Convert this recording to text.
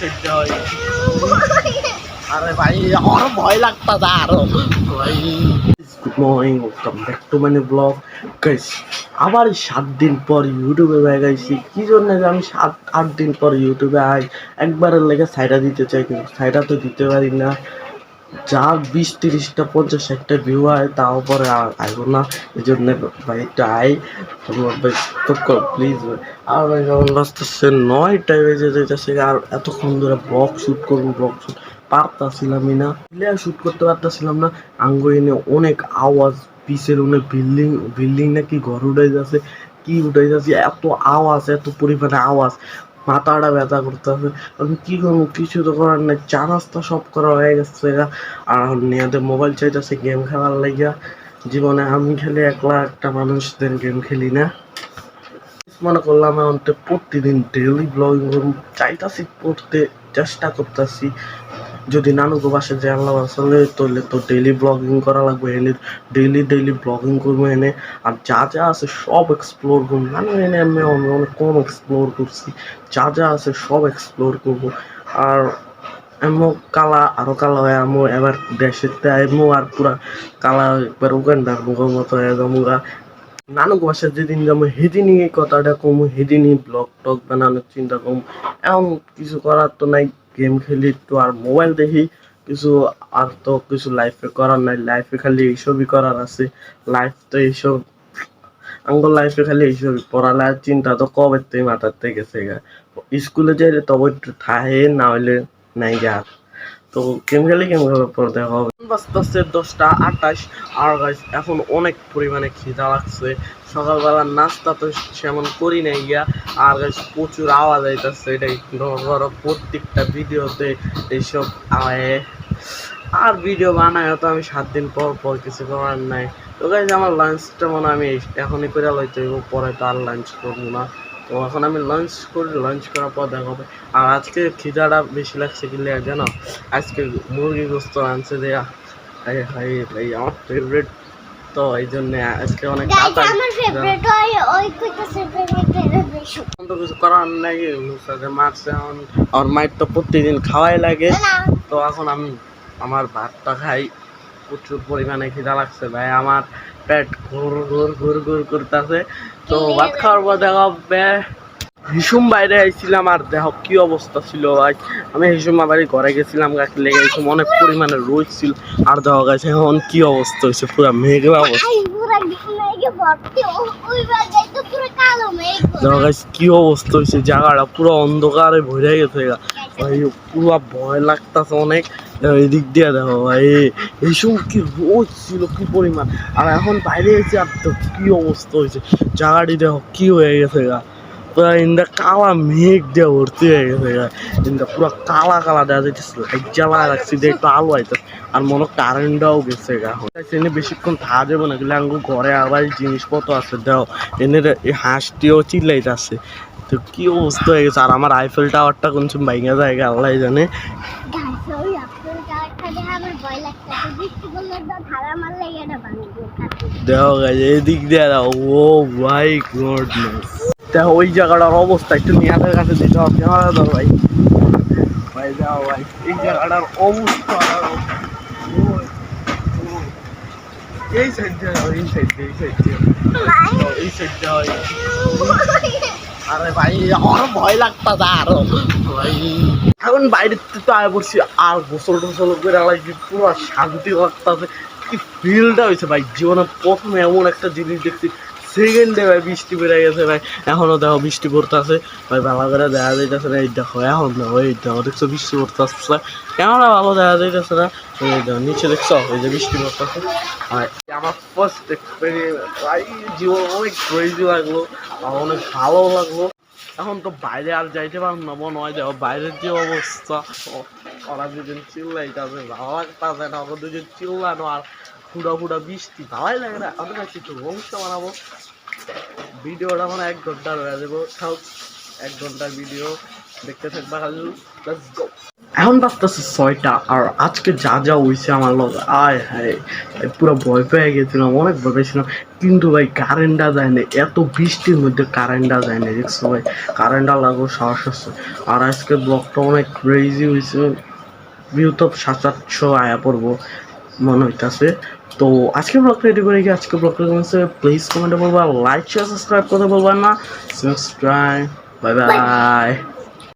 সহ্য হয় আরে ভাই আমার ভয় লাগতাছে আরও। ভাই। Good morning welcome back to blog guys আবার সাত দিন পর ইউটিউবে ভাই গাইছি কি জন্য যে আমি সাত আট দিন পর ইউটিউবে আই? একবারের লেগে সাইডা দিতে চাই কিন্তু সাইডা তো দিতে পারি না। যা বিশ, তিরিশটা, পঞ্চাশ ষাটটা ভিউ হয়, তাও পরে আইব না। এই জন্য ভাই একটু আই। প্লিজ আর ভাই যেমন বাঁচতেছে নয়টায় বেজে যেতেছে আর এতক্ষণ ধরে ব্লগ শ্যুট করব ব্লগ শ্যুট পারতাছিলামই না। প্লেয়ার শ্যুট করতে পারতাছিলাম না। আঙ্গ এনে অনেক আওয়াজ পিসের অনেক বিল্ডিং বিল্ডিং নাকি ঘর উঠে যাচ্ছে, কি উঠে যাচ্ছে, এত আওয়াজ, এত পরিমাণে আওয়াজ। মাথাটা ব্যথা করতেছে। আমি কি করব? কিছু তো করার নেই। চা নাস্তা সব করা হয়ে গেছে আর নিয়াতে মোবাইল চাইতেছে গেম খেলার লাগিয়া। জীবনে আমি খেলি একলা একটা মানুষদের গেম খেলি না। মনে করলাম এখন তো প্রতিদিন ডেলি ব্লগিং চাইতাছি করতে চেষ্টা করতেছি। যদি নানুকে বাসে যে আল্লাহ আসলে তাহলে তো ডেইলি ব্লগিং করা লাগবে, এনে ডেইলি ডেইলি ব্লগিং করব এনে। আর যা যা আছে সব এক্সপ্লোর করব। নানু, এনে আমি অনেক কম এক্সপ্লোর করছি। যা যা আছে সব এক্সপ্লোর করব। আর এমন কালা, আরও কালা হয় আমো এবার দেশের এমন আর পুরা কালা একবার উগান্ডার মুখের মতো হয়ে যাব। নানক বাসার যেদিন যাব সেদিনই এই কথাটা কমু, সেদিনই ব্লগ টক বানানোর চিন্তা কম। এমন কিছু করার তো নাই। গেম খেলি তো আর মোবাইল দেখি কিছু আর তো কিছু লাইফে করার নাই। লাইফে খালি এইসবই করার আছে। লাইফ তো এইসব আঙ্গ লাইফে খালি এইসবই। পড়ালেখার চিন্তা তো কবে তুই থেকে গেছে গা স্কুলে যাইলে তবে একটু থাহে না হইলে নাই আর। তো গেম খেলে গেম খেলার পর দেখা হবে। দশটা আঠাশ আর এখন অনেক পরিমাণে খিদা লাগছে। সকালবেলা নাস্তা তো সেমন করি গিয়া আর প্রচুর আওয়াজ আইতাছে এটা ইগনোর করো প্রত্যেকটা ভিডিওতে এইসব আওয়াজে। আর ভিডিও বানায় তো আমি সাত দিন পর পর কিছু করার নাই। তো গাইজ আমার লাঞ্চটা মনে আমি এখনই করে লইতে পরে তো আর লাঞ্চ করব না। তো এখন আমি লাঞ্চ করি লাঞ্চ করার পর দেখা হবে আর আজকে খিদাটা বেশি লাগছে কি লেগে জানো? আজকে মুরগি গোস্ত আনছে দেয়া। হাই হাই ভাই আমার ফেভারিট তো এই জন্য আজকে অনেক আমার তো কিছু করার নাই সাথে মারছে এখন। আর মায়ের তো প্রতিদিন খাওয়াই লাগে। তো এখন আমি আমার ভাতটা খাই। প্রচুর পরিমাণে খিদা লাগছে ভাই আমার পেট ঘুর ঘুর ঘুর ঘুর করতেছে। তো ভাত খাওয়ার পর দেখা হিসুম বাইরে আইছিলাম আর দেখো কি অবস্থা ছিল ভাই। আমি হিসুম বাড়ি ঘরে গেছিলাম গাছ লেগে হিসুম অনেক পরিমাণে রোদ ছিল আর দেখা গেছে এখন কি অবস্থা হয়েছে পুরো মেঘলা অবস্থা। দেখা গেছে কি অবস্থা হয়েছে জায়গাটা পুরো অন্ধকারে ভরে গেছে পুরো ভয় লাগতাছে অনেক। এদিক দিয়ে দেখো ভাই, এই সময় কি রোদ ছিল, কি পরিমাণ। আর এখন বাইরে এসে আর তো কি অবস্থা হয়েছে? জায়গাটি দেখো কি হয়ে গেছে গা। পুরো ইন্দা কালা মেঘ দিয়ে ভর্তি হয়ে গেছে গা। ইন্দা পুরো কালা কালা দেওয়া যাইতেছে লাইট জ্বালা রাখছি দিয়ে একটু আলো আইতেছে। আর মনে কারেন্টটাও গেছে গা। এনে বেশিক্ষণ থাকা যাবে না কিন্তু আঙ্গু ঘরে আবার জিনিসপত্র আছে দাও এনে হাঁসটিও চিল্লাইতেছে। তো কি অবস্থা হয়ে গেছে? আর আমার আইফেল টাওয়ারটা কোন সময় ভাইঙ্গা জায়গা আল্লাহ জানে। গাইজ এদিক দিয়ে দাও ও ভাই গডনেস দেখো ওই জায়গাটার অবস্থা একটু নিয়াদের কাছে দিতে হবে ক্যামেরা দাও ভাই। ভাই যাও ভাই এই জায়গাটার অবস্থা এই সাইড যাও, এই সাইড এই সাইড এই সাইড হয় আরে ভাই, আমার ভয় লাগতাছে আরও। ভাই, এখন বাইরে তো আয় পড়ছি আর গোসল টোসল করে লাগছে পুরো শান্তি লাগতাছে। কি ফিলটা হয়েছে ভাই, জীবনে প্রথমে এমন একটা জিনিস দেখছি সেকেন্ডে ভাই বৃষ্টি বেড়ে গেছে ভাই, এখনও দেখো বৃষ্টি পড়তেছে। ভাই, ভালো করে দেখা যাইতেছে না, এই দেখো, এখন দেখো, এই দেখো, দেখছ বৃষ্টি পড়তেছে। ক্যামেরা ভালো দেখা যাইতেছে না, এই দেখো, নিচে দেখছ ওই যে বৃষ্টি পড়তেছে। আর আমার ফার্স্ট এক্সপিরিয়েন্স ভাই, জীবন অনেক ক্রেজি লাগল। অনেক ভালো লাগল। এখন তো বাইরে আর যাইতে পারব না, মনে হয় দেখো বাইরের যে অবস্থা। ওরা দুজন চিল্লাইতেছে, ভালো লাগতেছে না, ওরা দুজন চিল্লানো আর ফুটা ফুটা বৃষ্টি, ভালোই লাগে না। আমি না কিছু বংশ বানাবো। ভিডিওটা মানে এক ঘণ্টার হয়ে যাব। এক ঘণ্টার ভিডিও। এখন বাজতেছে ছয়টা, আর আজকে যা যা হইছে আমার লগে, আয় হায় পুরো ভয় পেয়ে গেছিলাম, অনেক ভয় পেয়েছিলাম। কিন্তু ভাই কারেন্টটা যায় না এত বৃষ্টির মধ্যে কারেন্টটা যায় না দেখছ ভাই? কারেন্টটা লাগো, সাহস আছে। আর আজকে ব্লগটা অনেক ক্রেজি হয়েছে ভিউ তো সাত সাতশো আয়া পড়ব, মনে হইতাছে। তো আজকে ব্লগটা রেডি করে গিয়ে আজকে ব্লগটা কেমন প্লিজ কমেন্টে বলবা লাইক শেয়ার সাবস্ক্রাইব করতে বলবা না। Subscribe bye bye